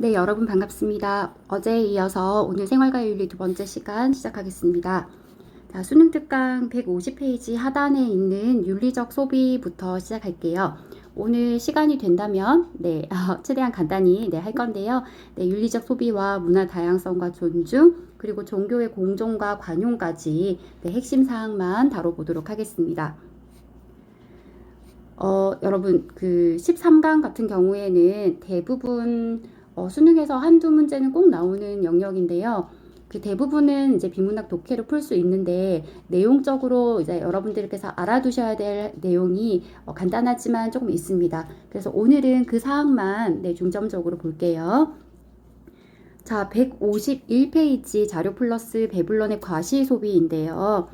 네, 여러분 반갑습니다. 어제에 이어서 오늘 생활과윤리 두 번째 시간 시작하겠습니다. 자, 수능 특강 150페이지 하단에 있는 윤리적 소비부터 시작할게요. 오늘 시간이 된다면 네, 어, 최대한 간단히 네, 할 건데요. 네, 윤리적 소비와 문화 다양성과 존중 그리고 종교의 공존과 관용까지 네, 핵심 사항만 다뤄보도록 하겠습니다. 어, 여러분 그 13강 같은 경우에는 대부분 어, 수능에서 한두 문제는 꼭 나오는 영역인데요. 그 대부분은 이제 비문학 독해로 풀 수 있는데 내용적으로 이제 여러분들께서 알아두셔야 될 내용이 어, 간단하지만 조금 있습니다. 그래서 오늘은 그 사항만 네, 중점적으로 볼게요. 자, 151페이지 자료 플러스 배불런의 과시 소비인데요.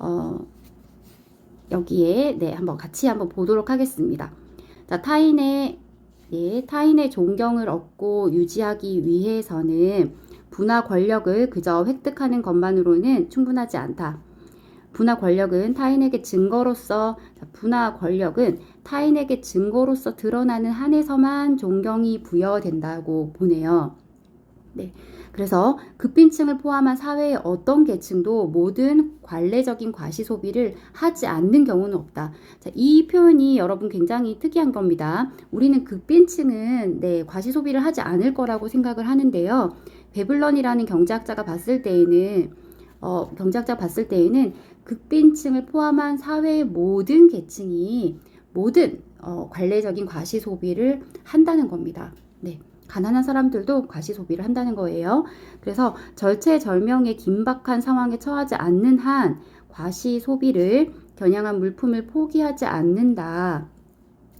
어, 여기에 네, 한번 같이 한번 보도록 하겠습니다. 자, 타인의 예, 타인의 존경을 얻고 유지하기 위해서는 분화 권력을 그저 획득하는 것만으로는 충분하지 않다. 분화 권력은 타인에게 증거로서 분화 권력은 타인에게 증거로서 드러나는 한에서만 존경이 부여된다고 보네요. 네. 그래서 급빈층을 포함한 사회의 어떤 계층도 모든 관례적인 과시 소비를 하지 않는 경우는 없다. 자, 이 표현이 여러분 굉장히 특이한 겁니다. 우리는 급빈층은 네, 과시 소비를 하지 않을 거라고 생각을 하는데요. 베블런이라는 경제학자가 봤을 때에는 어, 경제학자 봤을 때에는 극빈층을 포함한 사회의 모든 계층이 모든 어, 관례적인 과시 소비를 한다는 겁니다. 네. 가난한 사람들도 과시 소비를 한다는 거예요. 그래서 절체절명의 긴박한 상황에 처하지 않는 한 과시 소비를 겨냥한 물품을 포기하지 않는다.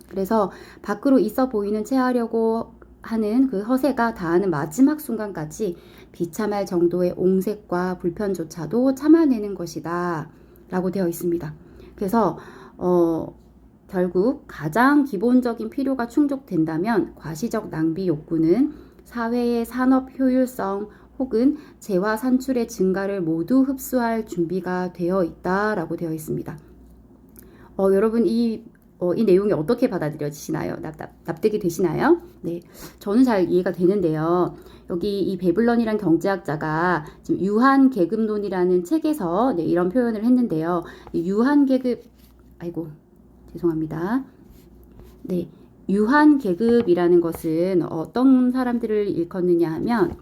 그래서 밖으로 있어 보이는 채 하려고 하는 그 허세가 다하는 마지막 순간까지 비참할 정도의 옹색과 불편조차도 참아내는 것이다. 라고 되어 있습니다. 그래서, 어, 결국 가장 기본적인 필요가 충족된다면 과시적 낭비 욕구는 사회의 산업 효율성 혹은 재화 산출의 증가를 모두 흡수할 준비가 되어 있다라고 되어 있습니다. 어, 여러분 이, 어, 이 내용이 어떻게 받아들여지시나요? 납, 납, 납득이 되시나요? 네, 저는 잘 이해가 되는데요. 여기 이 베블런이란 경제학자가 지금 유한 계급론이라는 책에서 네, 이런 표현을 했는데요. 유한 계급, 아이고 죄송합니다. 네, 유한 계급이라는 것은 어떤 사람들을 일컫느냐 하면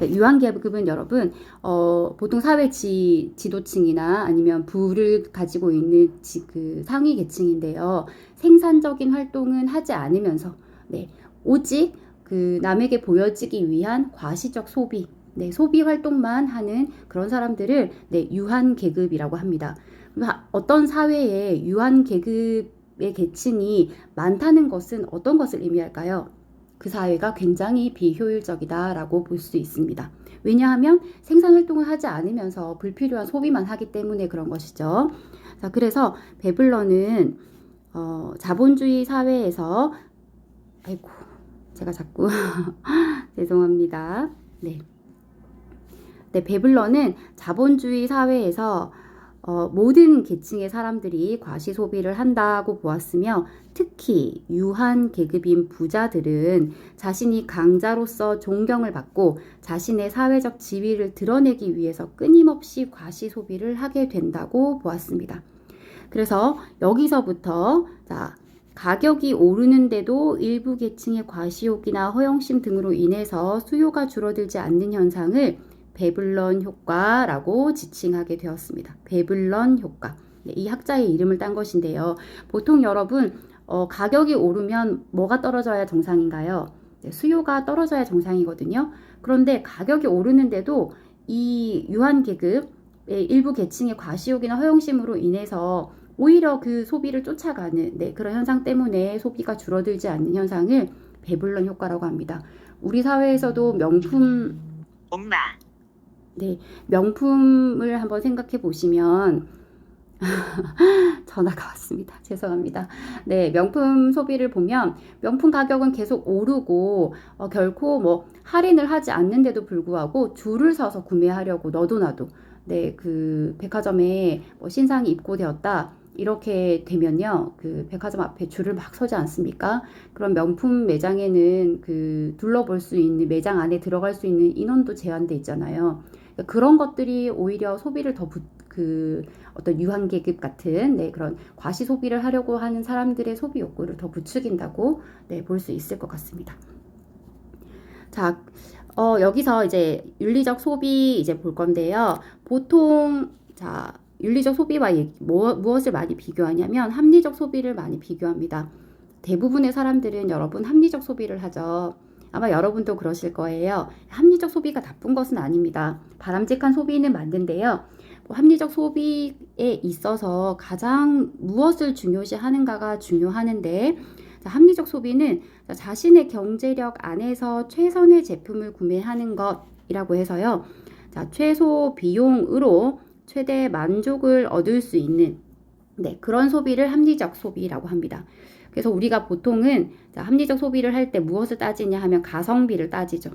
네, 유한 계급은 여러분 어, 보통 사회 지, 지도층이나 아니면 부를 가지고 있는 지, 그 상위 계층인데요. 생산적인 활동은 하지 않으면서 네, 오직 그 남에게 보여지기 위한 과시적 소비, 네, 소비 활동만 하는 그런 사람들을 네, 유한 계급이라고 합니다. 어떤 사회에 유한 계급의 계층이 많다는 것은 어떤 것을 의미할까요? 그 사회가 굉장히 비효율적이다라고 볼 수 있습니다. 왜냐하면 생산 활동을 하지 않으면서 불필요한 소비만 하기 때문에 그런 것이죠. 자, 그래서 베블러는 어, 자본주의 사회에서 아이고 제가 자꾸 죄송합니다. 네. 네, 베블러는 자본주의 사회에서 어, 모든 계층의 사람들이 과시 소비를 한다고 보았으며 특히 유한 계급인 부자들은 자신이 강자로서 존경을 받고 자신의 사회적 지위를 드러내기 위해서 끊임없이 과시 소비를 하게 된다고 보았습니다. 그래서 여기서부터 자 가격이 오르는데도 일부 계층의 과시욕이나 허영심 등으로 인해서 수요가 줄어들지 않는 현상을 베블런 효과라고 지칭하게 되었습니다. 베블런 효과. 네, 이 학자의 이름을 딴 것인데요. 보통 여러분 어, 가격이 오르면 뭐가 떨어져야 정상인가요? 네, 수요가 떨어져야 정상이거든요. 그런데 가격이 오르는데도 이 유한 계급의 일부 계층의 과시욕이나 허용심으로 인해서 오히려 그 소비를 쫓아가는 네, 그런 현상 때문에 소비가 줄어들지 않는 현상을 배불런 효과라고 합니다. 우리 사회에서도 명품 엄마 네, 명품을 한번 생각해 보시면 전화가 왔습니다. 죄송합니다. 네, 명품 소비를 보면 명품 가격은 계속 오르고 어, 결코 뭐 할인을 하지 않는데도 불구하고 줄을 서서 구매하려고 너도 나도 네, 그 백화점에 뭐 신상이 입고되었다. 이렇게 되면요, 그 백화점 앞에 줄을 막 서지 않습니까? 그런 명품 매장에는 그 둘러볼 수 있는 매장 안에 들어갈 수 있는 인원도 제한돼 있잖아요. 그러니까 그런 것들이 오히려 소비를 더그 어떤 유한계급 같은 네, 그런 과시 소비를 하려고 하는 사람들의 소비 욕구를 더 부추긴다고 네, 볼 수 있을 것 같습니다. 자, 어, 여기서 이제 윤리적 소비 이제 볼 건데요. 보통 자, 윤리적 소비와 얘기- 뭐, 무엇을 많이 비교하냐면 합리적 소비를 많이 비교합니다. 대부분의 사람들은 여러분 합리적 소비를 하죠. 아마 여러분도 그러실 거예요. 합리적 소비가 나쁜 것은 아닙니다. 바람직한 소비는 맞는데요. 뭐 합리적 소비에 있어서 가장 무엇을 중요시 하는가가 중요하는데, 자, 합리적 소비는 자, 자신의 경제력 안에서 최선의 제품을 구매하는 것이라고 해서요. 자, 최소 비용으로 최대 만족을 얻을 수 있는 네, 그런 소비를 합리적 소비라고 합니다. 그래서 우리가 보통은 자, 합리적 소비를 할 때 무엇을 따지냐 하면 가성비를 따지죠.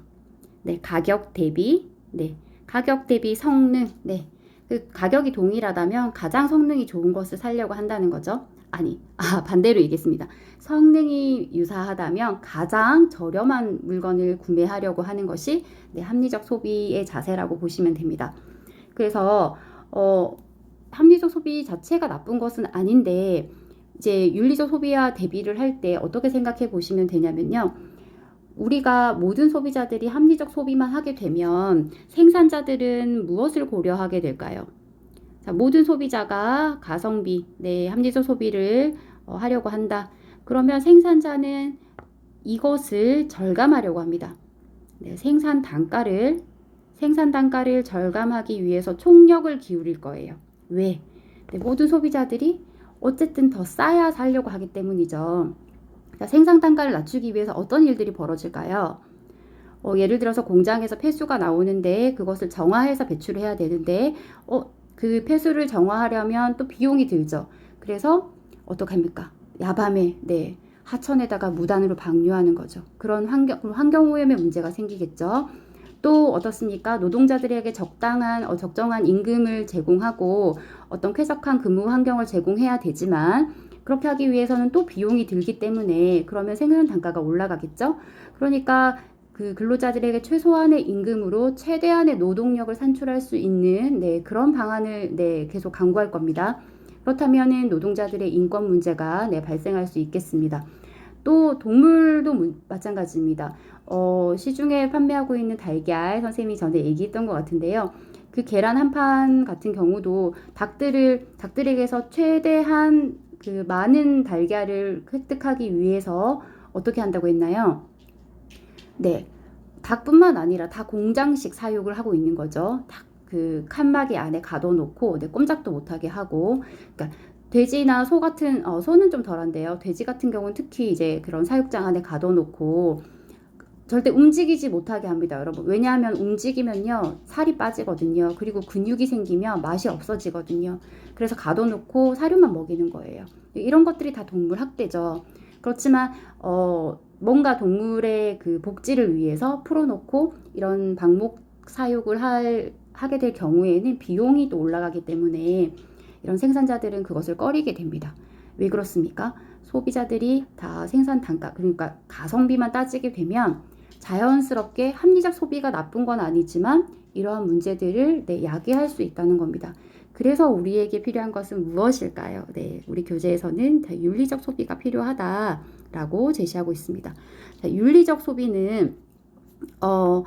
네, 가격 대비, 네, 가격 대비 성능, 네, 그 가격이 동일하다면 가장 성능이 좋은 것을 사려고 한다는 거죠. 아니, 아, 반대로 얘기했습니다. 성능이 유사하다면 가장 저렴한 물건을 구매하려고 하는 것이 네, 합리적 소비의 자세라고 보시면 됩니다. 그래서 어, 합리적 소비 자체가 나쁜 것은 아닌데 이제 윤리적 소비와 대비를 할 때 어떻게 생각해 보시면 되냐면요. 우리가 모든 소비자들이 합리적 소비만 하게 되면 생산자들은 무엇을 고려하게 될까요? 자, 모든 소비자가 가성비, 네, 합리적 소비를 어, 하려고 한다. 그러면 생산자는 이것을 절감하려고 합니다. 네, 생산 단가를 생산 단가를 절감하기 위해서 총력을 기울일 거예요. 왜? 네, 모든 소비자들이 어쨌든 더 싸야 살려고 하기 때문이죠. 자, 생산 단가를 낮추기 위해서 어떤 일들이 벌어질까요? 어, 예를 들어서 공장에서 폐수가 나오는데 그것을 정화해서 배출해야 되는데 어, 그 폐수를 정화하려면 또 비용이 들죠. 그래서 어떡합니까? 야밤에 네 하천에다가 무단으로 방류하는 거죠. 그런 환경 환경 오염의 문제가 생기겠죠. 또 어떻습니까? 노동자들에게 적당한 어, 적정한 임금을 제공하고 어떤 쾌적한 근무 환경을 제공해야 되지만 그렇게 하기 위해서는 또 비용이 들기 때문에 그러면 생산 단가가 올라가겠죠. 그러니까 그 근로자들에게 최소한의 임금으로 최대한의 노동력을 산출할 수 있는 네, 그런 방안을 네, 계속 강구할 겁니다. 그렇다면은 노동자들의 인권 문제가 네, 발생할 수 있겠습니다. 또 동물도 문- 마찬가지입니다. 어, 시중에 판매하고 있는 달걀 선생님이 전에 얘기했던 것 같은데요. 그 계란 한 판 같은 경우도 닭들을 닭들에게서 최대한 그 많은 달걀을 획득하기 위해서 어떻게 한다고 했나요? 네. 닭뿐만 아니라 다 공장식 사육을 하고 있는 거죠. 닭그 칸막이 안에 가둬놓고 네, 꼼짝도 못하게 하고 그러니까 돼지나 소 같은 어, 소는 좀 덜한데요. 돼지 같은 경우는 특히 이제 그런 사육장 안에 가둬놓고 절대 움직이지 못하게 합니다, 여러분. 왜냐하면 움직이면요 살이 빠지거든요. 그리고 근육이 생기면 맛이 없어지거든요. 그래서 가둬놓고 사료만 먹이는 거예요. 이런 것들이 다 동물 학대죠. 그렇지만 어, 뭔가 동물의 그 복지를 위해서 풀어놓고 이런 방목 사육을 할, 하게 될 경우에는 비용이 또 올라가기 때문에 이런 생산자들은 그것을 꺼리게 됩니다. 왜 그렇습니까? 소비자들이 다 생산 단가, 그러니까 가성비만 따지게 되면 자연스럽게 합리적 소비가 나쁜 건 아니지만 이러한 문제들을 네, 야기할 수 있다는 겁니다. 그래서 우리에게 필요한 것은 무엇일까요? 네, 우리 교재에서는 다 윤리적 소비가 필요하다라고 제시하고 있습니다. 자, 윤리적 소비는 어,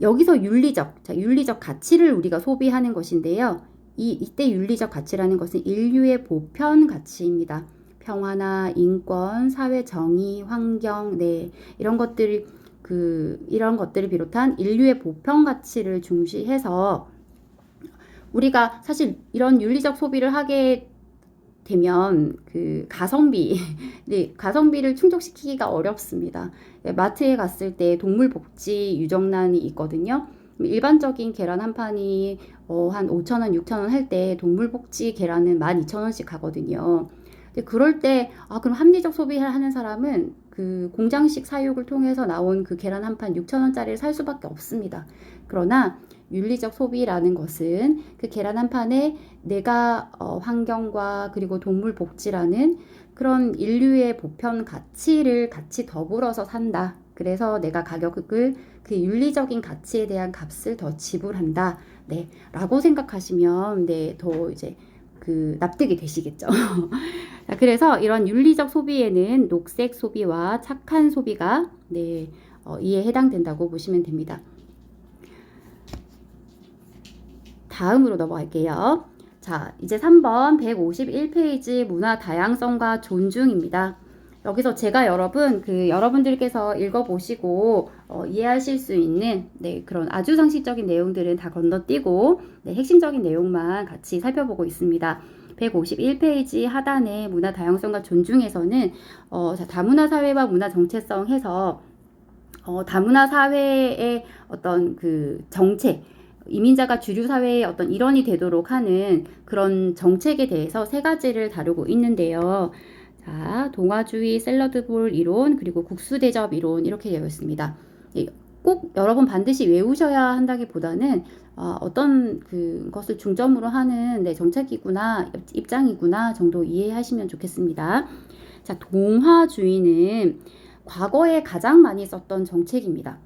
여기서 윤리적, 자, 윤리적 가치를 우리가 소비하는 것인데요. 이, 이때 윤리적 가치라는 것은 인류의 보편 가치입니다. 평화나 인권, 사회 정의, 환경, 네, 이런 것들, 그, 이런 것들을 비롯한 인류의 보편 가치를 중시해서 우리가 사실 이런 윤리적 소비를 하게 되면 그 가성비, 네, 가성비를 충족시키기가 어렵습니다. 네, 마트에 갔을 때 동물 복지 유정란이 있거든요. 일반적인 계란 한 판이 어, 한 5,000원, 6,000원 할 때 동물 복지 계란은 12,000원씩 하거든요. 근데 그럴 때, 아, 그럼 합리적 소비를 하는 사람은 그 공장식 사육을 통해서 나온 그 계란 한 판 6,000원짜리를 살 수밖에 없습니다. 그러나 윤리적 소비라는 것은 그 계란 한 판에 내가 어, 환경과 그리고 동물 복지라는 그런 인류의 보편 가치를 같이 더불어서 산다. 그래서 내가 가격을 그 윤리적인 가치에 대한 값을 더 지불한다. 네, 라고 생각하시면 네, 더 이제 그 납득이 되시겠죠. 자, 그래서 이런 윤리적 소비에는 녹색 소비와 착한 소비가 네, 어, 이에 해당된다고 보시면 됩니다. 다음으로 넘어갈게요. 자, 이제 3번 151페이지 문화 다양성과 존중입니다. 여기서 제가 여러분 그 여러분들께서 읽어보시고 어, 이해하실 수 있는 네, 그런 아주 상식적인 내용들은 다 건너뛰고 네, 핵심적인 내용만 같이 살펴보고 있습니다. 151페이지 하단에 문화 다양성과 존중에서는 어, 자, 다문화 사회와 문화 정체성 해서 어, 다문화 사회의 어떤 그 정책 이민자가 주류 사회의 어떤 일원이 되도록 하는 그런 정책에 대해서 세 가지를 다루고 있는데요. 자, 동화주의 샐러드볼 이론 그리고 국수 대접 이론 이렇게 되어 있습니다. 예, 꼭 여러분 반드시 외우셔야 한다기보다는 어, 어떤 그것을 중점으로 하는 네, 정책이구나 입장이구나 정도 이해하시면 좋겠습니다. 자, 동화주의는 과거에 가장 많이 썼던 정책입니다.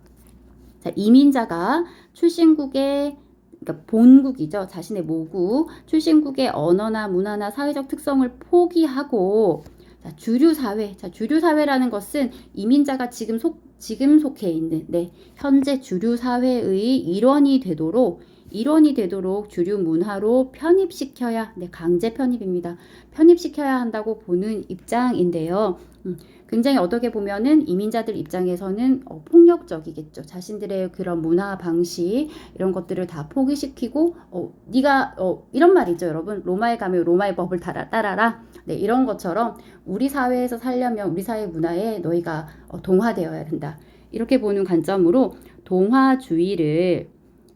자, 이민자가 출신국의 그러니까 본국이죠. 자신의 모국, 출신국의 언어나 문화나 사회적 특성을 포기하고 자, 주류 사회. 자, 주류 사회라는 것은 이민자가 지금 속 지금 속해 있는 네, 현재 주류 사회의 일원이 되도록 일원이 되도록 주류 문화로 편입시켜야 네, 강제 편입입니다. 편입시켜야 한다고 보는 입장인데요. 음, 굉장히 어떻게 보면은 이민자들 입장에서는 어, 폭력적이겠죠. 자신들의 그런 문화 방식 이런 것들을 다 포기시키고 어, 네가 어, 이런 말이죠, 여러분. 로마에 가면 로마의 법을 따라, 따라라. 네, 이런 것처럼 우리 사회에서 살려면 우리 사회 문화에 너희가 어, 동화되어야 된다. 이렇게 보는 관점으로 동화주의를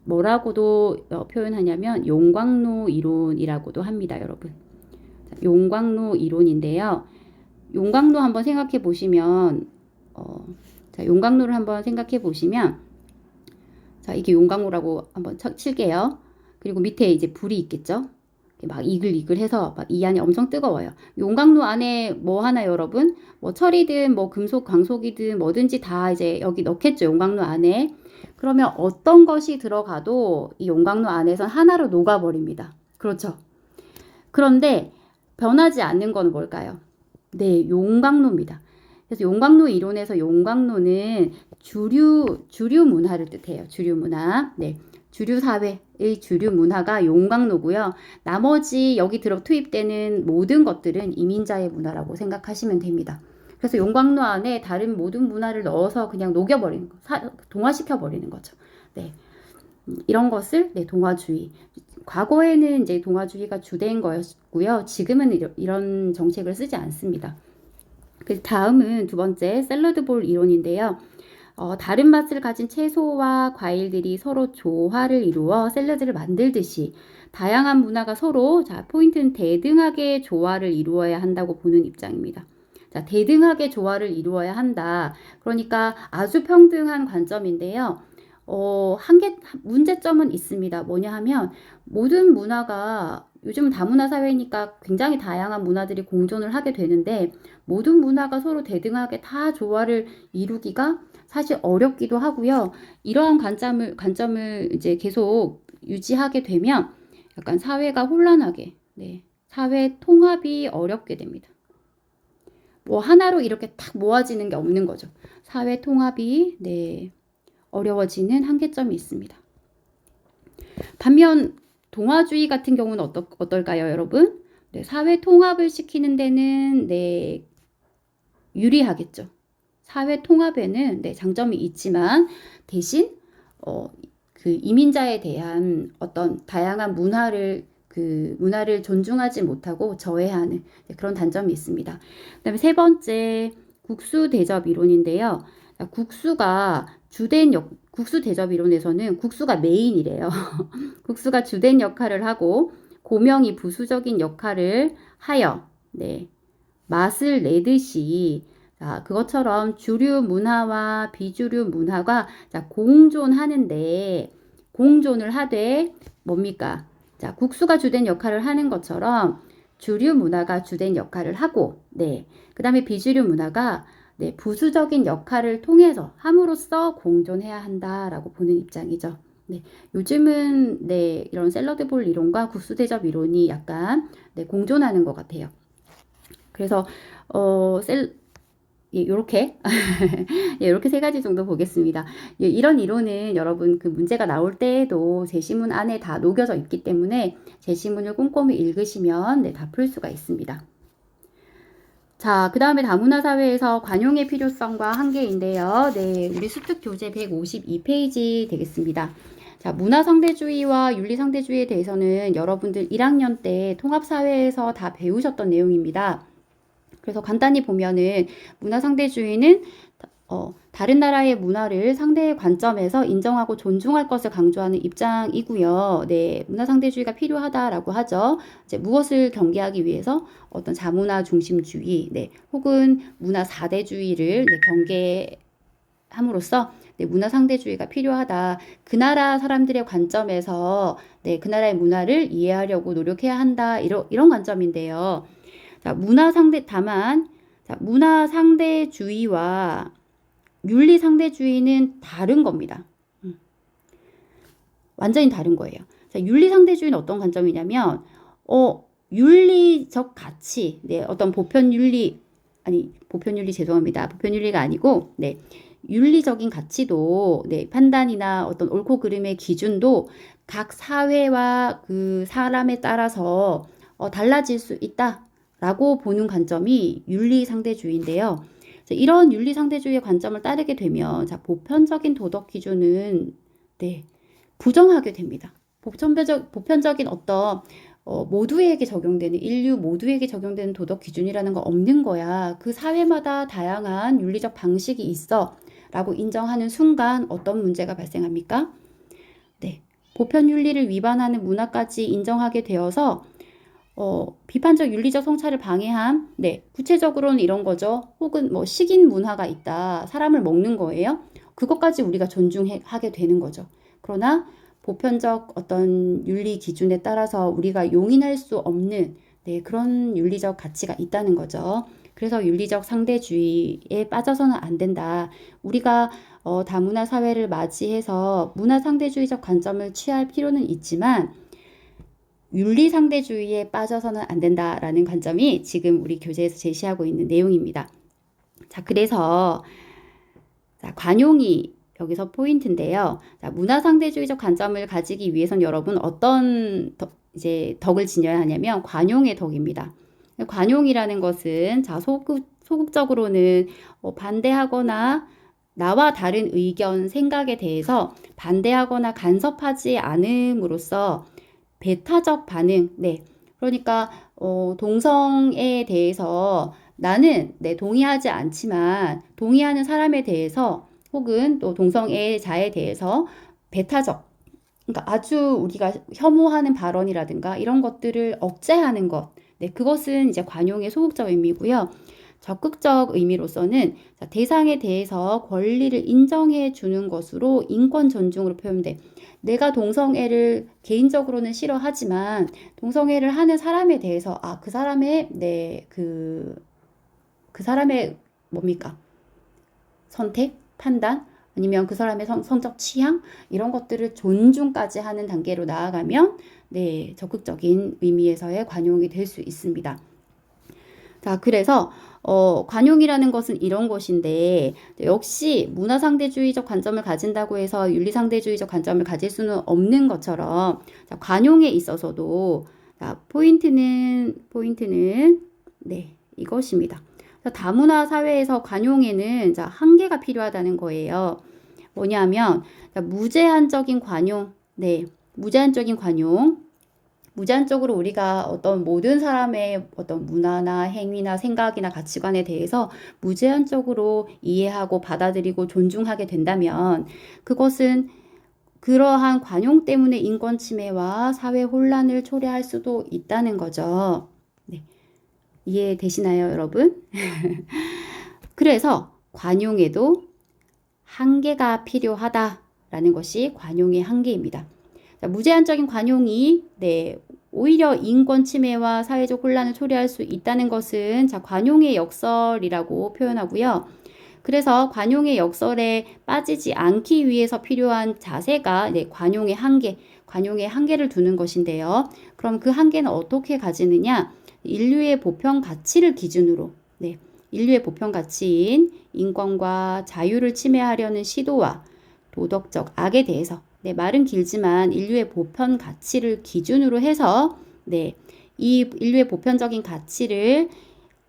뭐라고도 어, 표현하냐면 용광로 이론이라고도 합니다, 여러분. 용광로 이론인데요. 용광로 한번 생각해 보시면 어, 자, 용광로를 한번 생각해 보시면 자, 이게 용광로라고 한번 칠게요. 그리고 밑에 이제 불이 있겠죠? 막 이글이글해서 막 이 안이 엄청 뜨거워요. 용광로 안에 뭐 하나 여러분? 뭐 철이든 뭐 금속 광속이든 뭐든지 다 이제 여기 넣겠죠. 용광로 안에. 그러면 어떤 것이 들어가도 이 용광로 안에선 하나로 녹아버립니다. 그렇죠. 그런데 변하지 않는 건 뭘까요? 네, 용광로입니다. 그래서 용광로 이론에서 용광로는 주류 주류 문화를 뜻해요. 주류 문화. 네. 주류 사회의 주류 문화가 용광로고요. 나머지 여기 들어 투입되는 모든 것들은 이민자의 문화라고 생각하시면 됩니다. 그래서 용광로 안에 다른 모든 문화를 넣어서 그냥 녹여버리는 거, 사, 동화시켜 버리는 거죠. 네. 이런 것을 네, 동화주의. 과거에는 이제 동화주의가 주된 거였고요. 지금은 이런 정책을 쓰지 않습니다. 그 다음은 두 번째 샐러드볼 이론인데요. 어, 다른 맛을 가진 채소와 과일들이 서로 조화를 이루어 샐러드를 만들듯이 다양한 문화가 서로 자 포인트는 대등하게 조화를 이루어야 한다고 보는 입장입니다. 자, 대등하게 조화를 이루어야 한다. 그러니까 아주 평등한 관점인데요. 어, 한계, 문제점은 있습니다. 뭐냐 하면 모든 문화가 요즘은 다문화 사회니까 굉장히 다양한 문화들이 공존을 하게 되는데 모든 문화가 서로 대등하게 다 조화를 이루기가 사실 어렵기도 하고요. 이러한 관점을, 관점을 이제 계속 유지하게 되면 약간 사회가 혼란하게, 네. 사회 통합이 어렵게 됩니다. 뭐 하나로 이렇게 탁 모아지는 게 없는 거죠. 사회 통합이, 네. 어려워지는 한계점이 있습니다. 반면 동화주의 같은 경우는 어떠, 어떨까요, 여러분? 네, 사회 통합을 시키는 데는 네, 유리하겠죠. 사회 통합에는 네, 장점이 있지만 대신 어, 그 이민자에 대한 어떤 다양한 문화를 그 문화를 존중하지 못하고 저해하는 네, 그런 단점이 있습니다. 그다음에 세 번째 국수 대접 이론인데요. 국수가 주된 역, 국수 대접 이론에서는 국수가 메인이래요. 국수가 주된 역할을 하고 고명이 부수적인 역할을 하여 네, 맛을 내듯이 자, 그것처럼 주류 문화와 비주류 문화가 자, 공존하는데 공존을 하되 뭡니까? 자, 국수가 주된 역할을 하는 것처럼 주류 문화가 주된 역할을 하고, 네. 그 다음에 비주류 문화가 네, 부수적인 역할을 통해서 함으로써 공존해야 한다라고 보는 입장이죠. 네, 요즘은 네, 이런 샐러드 볼 이론과 국수 대접 이론이 약간 네, 공존하는 것 같아요. 그래서 어, 셀 예, 요렇게 예, 이렇게 세 가지 정도 보겠습니다. 예, 이런 이론은 여러분 그 문제가 나올 때에도 제시문 안에 다 녹여져 있기 때문에 제시문을 꼼꼼히 읽으시면 네, 다 풀 수가 있습니다. 자, 그 다음에 다문화 사회에서 관용의 필요성과 한계인데요. 네, 우리 수특 교재 152페이지 되겠습니다. 자, 문화 상대주의와 윤리 상대주의에 대해서는 여러분들 1학년 때 통합 사회에서 다 배우셨던 내용입니다. 그래서 간단히 보면은 문화 상대주의는 어, 다른 나라의 문화를 상대의 관점에서 인정하고 존중할 것을 강조하는 입장이고요. 네, 문화 상대주의가 필요하다라고 하죠. 이제 무엇을 경계하기 위해서 어떤 자문화 중심주의, 네, 혹은 문화 사대주의를 네, 경계함으로써 네, 문화 상대주의가 필요하다. 그 나라 사람들의 관점에서 네, 그 나라의 문화를 이해하려고 노력해야 한다. 이런 이런 관점인데요. 자, 문화 상대 다만 자, 문화 상대주의와 윤리 상대주의는 다른 겁니다. 음. 완전히 다른 거예요. 자, 윤리 상대주의는 어떤 관점이냐면, 어, 윤리적 가치, 네, 어떤 보편 윤리, 아니, 보편 윤리 죄송합니다. 보편 윤리가 아니고, 네, 윤리적인 가치도, 네, 판단이나 어떤 옳고 그름의 기준도 각 사회와 그 사람에 따라서 어, 달라질 수 있다라고 보는 관점이 윤리 상대주의인데요. 이런 윤리 상대주의의 관점을 따르게 되면 자, 보편적인 도덕 기준은 네, 부정하게 됩니다. 보편적, 보편적인 어떤 어, 모두에게 적용되는 인류 모두에게 적용되는 도덕 기준이라는 거 없는 거야. 그 사회마다 다양한 윤리적 방식이 있어. 라고 인정하는 순간 어떤 문제가 발생합니까? 네. 보편 윤리를 위반하는 문화까지 인정하게 되어서 어, 비판적 윤리적 성찰을 방해한, 네, 구체적으로는 이런 거죠. 혹은 뭐 식인 문화가 있다. 사람을 먹는 거예요. 그것까지 우리가 존중하게 되는 거죠. 그러나 보편적 어떤 윤리 기준에 따라서 우리가 용인할 수 없는 네, 그런 윤리적 가치가 있다는 거죠. 그래서 윤리적 상대주의에 빠져서는 안 된다. 우리가 어, 다문화 사회를 맞이해서 문화 상대주의적 관점을 취할 필요는 있지만 윤리 상대주의에 빠져서는 안 된다라는 관점이 지금 우리 교재에서 제시하고 있는 내용입니다. 자, 그래서 자, 관용이 여기서 포인트인데요. 자, 문화 상대주의적 관점을 가지기 위해선 여러분 어떤 덕, 이제 덕을 지녀야 하냐면 관용의 덕입니다. 관용이라는 것은 자, 소극, 소극적으로는 어, 반대하거나 나와 다른 의견, 생각에 대해서 반대하거나 간섭하지 않음으로써 배타적 반응, 네. 그러니까, 어, 동성에 대해서 나는, 네, 동의하지 않지만, 동의하는 사람에 대해서, 혹은 또 동성애자에 대해서 배타적, 그러니까 아주 우리가 혐오하는 발언이라든가 이런 것들을 억제하는 것, 네, 그것은 이제 관용의 소극적 의미고요. 적극적 의미로서는 대상에 대해서 권리를 인정해 주는 것으로 인권 존중으로 표현돼. 내가 동성애를 개인적으로는 싫어하지만 동성애를 하는 사람에 대해서 아 그 사람의 네그그 사람의 뭡니까 선택 판단 아니면 그 사람의 성, 성적 취향 이런 것들을 존중까지 하는 단계로 나아가면 네 적극적인 의미에서의 관용이 될 수 있습니다. 자 그래서 어, 관용이라는 것은 이런 것인데 역시 문화상대주의적 관점을 가진다고 해서 윤리상대주의적 관점을 가질 수는 없는 것처럼 자, 관용에 있어서도 자, 포인트는 포인트는 네 이것입니다. 자, 다문화 사회에서 관용에는 자, 한계가 필요하다는 거예요. 뭐냐면 자, 무제한적인 관용, 네 무제한적인 관용 무제한적으로 우리가 어떤 모든 사람의 어떤 문화나 행위나 생각이나 가치관에 대해서 무제한적으로 이해하고 받아들이고 존중하게 된다면 그것은 그러한 관용 때문에 인권 침해와 사회 혼란을 초래할 수도 있다는 거죠. 네. 이해되시나요, 여러분? 그래서 관용에도 한계가 필요하다. 라는 것이 관용의 한계입니다. 자, 무제한적인 관용이 네, 오히려 인권 침해와 사회적 혼란을 초래할 수 있다는 것은 자, 관용의 역설이라고 표현하고요. 그래서 관용의 역설에 빠지지 않기 위해서 필요한 자세가 네, 관용의 한계, 관용의 한계를 두는 것인데요. 그럼 그 한계는 어떻게 가지느냐? 인류의 보편 가치를 기준으로 네, 인류의 보편 가치인 인권과 자유를 침해하려는 시도와 도덕적 악에 대해서 네, 말은 길지만 인류의 보편 가치를 기준으로 해서 네, 이 인류의 보편적인 가치를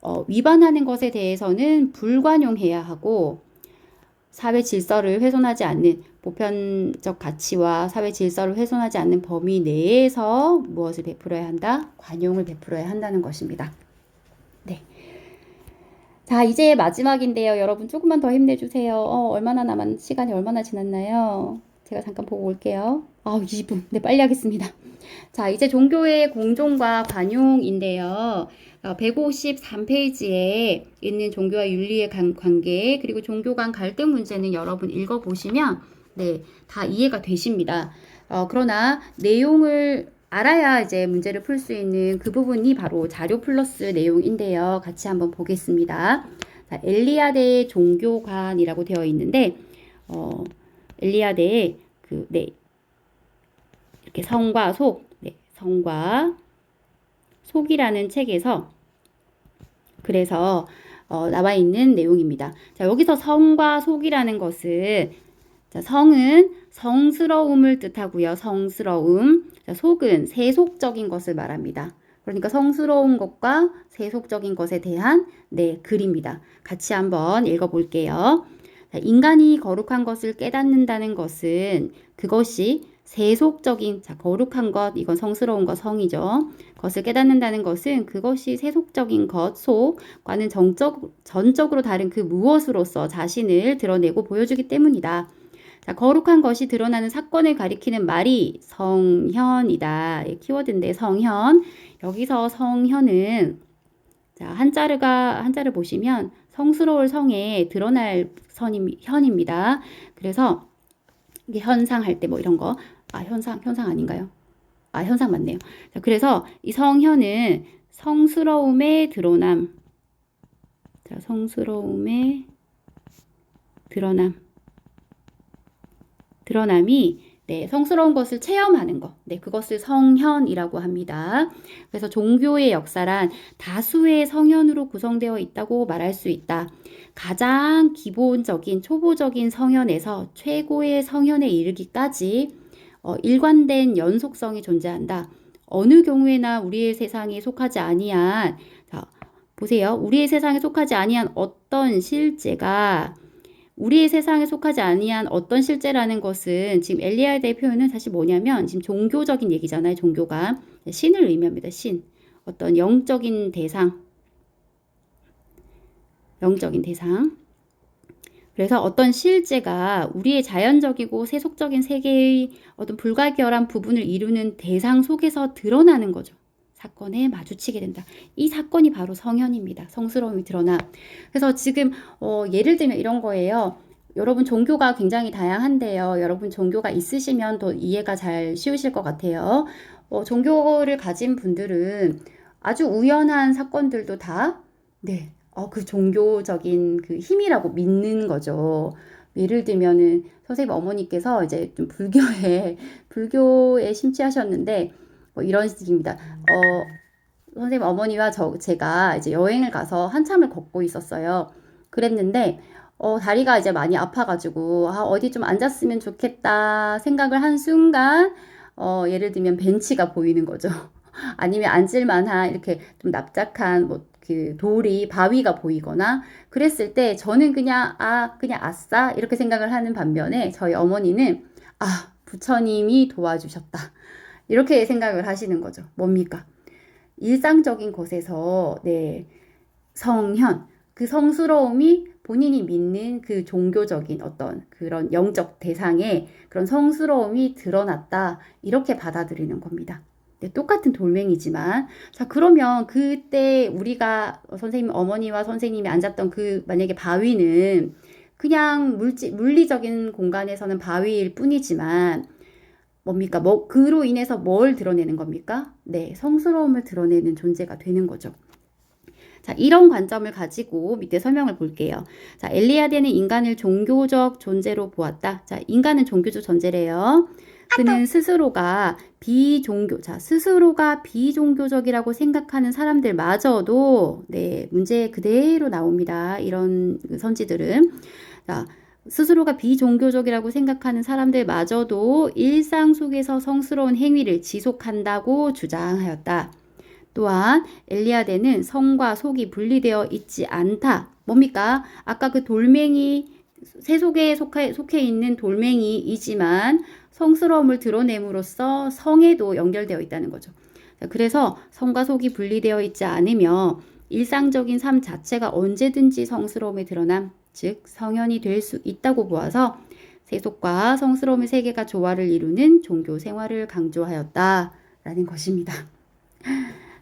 어, 위반하는 것에 대해서는 불관용해야 하고 사회 질서를 훼손하지 않는 보편적 가치와 사회 질서를 훼손하지 않는 범위 내에서 무엇을 베풀어야 한다? 관용을 베풀어야 한다는 것입니다. 네. 자, 이제 마지막인데요. 여러분 조금만 더 힘내주세요. 어, 얼마나 남았, 시간이 얼마나 지났나요? 제가 잠깐 보고 올게요. 아, 20분. 네, 빨리 하겠습니다. 자, 이제 종교의 공존과 관용인데요. 153페이지에 있는 종교와 윤리의 관- 관계, 그리고 종교 간 갈등 문제는 여러분 읽어보시면, 네, 다 이해가 되십니다. 어, 그러나 내용을 알아야 이제 문제를 풀 수 있는 그 부분이 바로 자료 플러스 내용인데요. 같이 한번 보겠습니다. 자, 엘리아데의 종교관이라고 되어 있는데, 어, 엘리아데의 그, 네, 이렇게 성과 속, 네, 성과 속이라는 책에서 그래서 어, 나와 있는 내용입니다. 자, 여기서 성과 속이라는 것은 자, 성은 성스러움을 뜻하고요. 성스러움. 자, 속은 세속적인 것을 말합니다. 그러니까 성스러운 것과 세속적인 것에 대한 네, 글입니다. 같이 한번 읽어 볼게요. 자, 인간이 거룩한 것을 깨닫는다는 것은 그것이 세속적인 자 거룩한 것 이건 성스러운 것 성이죠. 것을 깨닫는다는 것은 그것이 세속적인 것 속과는 정적 전적으로 다른 그 무엇으로서 자신을 드러내고 보여주기 때문이다. 자, 거룩한 것이 드러나는 사건을 가리키는 말이 성현이다. 예, 키워드인데 성현. 여기서 성현은 자, 한자르가 한자를 보시면 성스러울 성에 드러날 선임 현입니다. 그래서 이게 현상 할 때 뭐 이런 거. 아, 현상 현상 아닌가요? 아, 현상 맞네요. 자, 그래서 이 성현은 성스러움의 드러남. 자, 성스러움의 드러남. 드러남이 네, 성스러운 것을 체험하는 것. 네, 그것을 성현이라고 합니다. 그래서 종교의 역사란 다수의 성현으로 구성되어 있다고 말할 수 있다. 가장 기본적인 초보적인 성현에서 최고의 성현에 이르기까지 어, 일관된 연속성이 존재한다. 어느 경우에나 우리의 세상에 속하지 아니한 자, 보세요. 우리의 세상에 속하지 아니한 어떤 실제가 우리의 세상에 속하지 아니한 어떤 실제라는 것은 지금 엘리야의 표현은 사실 뭐냐면 지금 종교적인 얘기잖아요. 종교가 신을 의미합니다. 신. 어떤 영적인 대상. 영적인 대상. 그래서 어떤 실제가 우리의 자연적이고 세속적인 세계의 어떤 불가결한 부분을 이루는 대상 속에서 드러나는 거죠. 사건에 마주치게 된다. 이 사건이 바로 성현입니다. 성스러움이 드러나. 그래서 지금 어, 예를 들면 이런 거예요. 여러분 종교가 굉장히 다양한데요. 여러분 종교가 있으시면 더 이해가 잘 쉬우실 것 같아요. 어, 종교를 가진 분들은 아주 우연한 사건들도 다 네, 어, 그 종교적인 그 힘이라고 믿는 거죠. 예를 들면은 선생님 어머니께서 이제 좀 불교에 불교에 심취하셨는데 뭐 이런 식입니다. 어, 선생님 어머니와 저 제가 이제 여행을 가서 한참을 걷고 있었어요. 그랬는데 어, 다리가 이제 많이 아파가지고 아, 어디 좀 앉았으면 좋겠다 생각을 한 순간 어, 예를 들면 벤치가 보이는 거죠. 아니면 앉을 만한 이렇게 좀 납작한 뭐 그 돌이 바위가 보이거나 그랬을 때 저는 그냥 아 그냥 아싸 이렇게 생각을 하는 반면에 저희 어머니는 아 부처님이 도와주셨다 이렇게 생각을 하시는 거죠. 뭡니까? 일상적인 것에서 네 성현 그 성스러움이 본인이 믿는 그 종교적인 어떤 그런 영적 대상의 그런 성스러움이 드러났다 이렇게 받아들이는 겁니다. 네, 똑같은 돌멩이지만 자 그러면 그때 우리가 선생님 어머니와 선생님이 앉았던 그 만약에 바위는 그냥 물지, 물리적인 공간에서는 바위일 뿐이지만 뭡니까? 뭐, 그로 인해서 뭘 드러내는 겁니까? 네, 성스러움을 드러내는 존재가 되는 거죠. 자, 이런 관점을 가지고 밑에 설명을 볼게요. 자, 엘리아데는 인간을 종교적 존재로 보았다. 자, 인간은 종교적 존재래요. 그는 스스로가 비종교, 자, 스스로가 비종교적이라고 생각하는 사람들마저도, 네, 문제 그대로 나옵니다. 이런 그 선지들은. 자, 스스로가 비종교적이라고 생각하는 사람들마저도 일상 속에서 성스러운 행위를 지속한다고 주장하였다. 또한 엘리아데는 성과 속이 분리되어 있지 않다. 뭡니까? 아까 그 돌멩이 세속에 속해, 속해 있는 돌멩이이지만 성스러움을 드러냄으로써 성에도 연결되어 있다는 거죠. 자, 그래서 성과 속이 분리되어 있지 않으며 일상적인 삶 자체가 언제든지 성스러움에 드러남, 즉 성현이 될 수 있다고 보아서 세속과 성스러움의 세계가 조화를 이루는 종교 생활을 강조하였다라는 것입니다.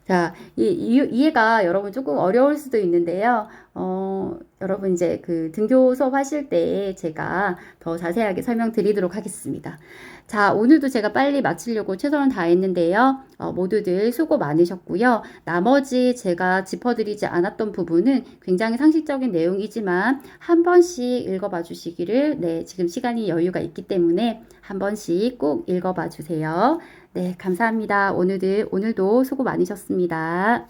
자, 이, 이, 이 해가 여러분 조금 어려울 수도 있는데요. 어, 여러분 이제 그 등교 수업 하실 때 제가 더 자세하게 설명드리도록 하겠습니다. 자, 오늘도 제가 빨리 마치려고 최선을 다했는데요. 어, 모두들 수고 많으셨고요. 나머지 제가 짚어드리지 않았던 부분은 굉장히 상식적인 내용이지만 한 번씩 읽어봐 주시기를, 네, 지금 시간이 여유가 있기 때문에 한 번씩 꼭 읽어봐 주세요. 네, 감사합니다. 오늘들, 오늘도 수고 많으셨습니다.